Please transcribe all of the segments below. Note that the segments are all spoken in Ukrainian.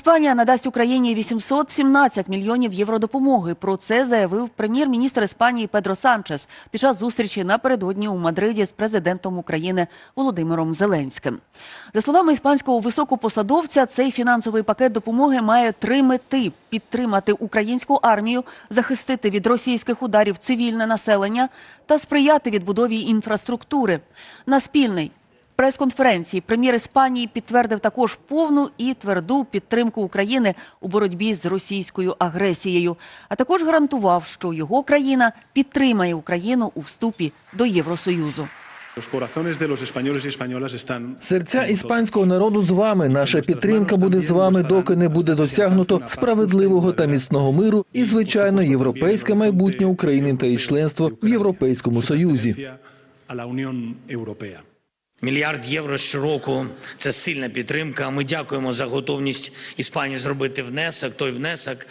Іспанія надасть Україні 817 мільйонів євро допомоги. Про це заявив прем'єр-міністр Іспанії Педро Санчес під час зустрічі напередодні у Мадриді з президентом України Володимиром Зеленським. За словами іспанського високопосадовця, цей фінансовий пакет допомоги має три мети: підтримати українську армію, захистити від російських ударів цивільне населення та сприяти відбудові інфраструктури. На спільний прес-конференції прем'єр Іспанії підтвердив також повну і тверду підтримку України у боротьбі з російською агресією, а також гарантував, що його країна підтримає Україну у вступі до Євросоюзу. Серця іспанського народу з вами. Наша підтримка буде з вами, доки не буде досягнуто справедливого та міцного миру і, звичайно, європейське майбутнє України та її членство в Європейському Союзі. Мільярд євро щороку це сильна підтримка. Ми дякуємо за готовність Іспанії зробити внесок. Той внесок,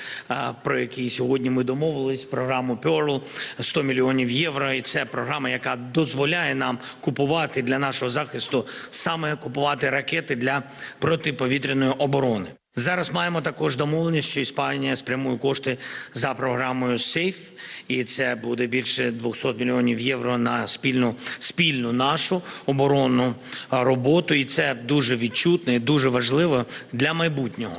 про який сьогодні ми домовились, програму Pearl, 100 мільйонів євро. І це програма, яка дозволяє нам купувати для нашого захисту саме купувати ракети для протиповітряної оборони. Зараз маємо також домовленість, що Іспанія спрямує кошти за програмою SAFE, і це буде більше 200 мільйонів євро на спільну спільну нашу оборонну роботу. І це дуже відчутно і дуже важливо для майбутнього.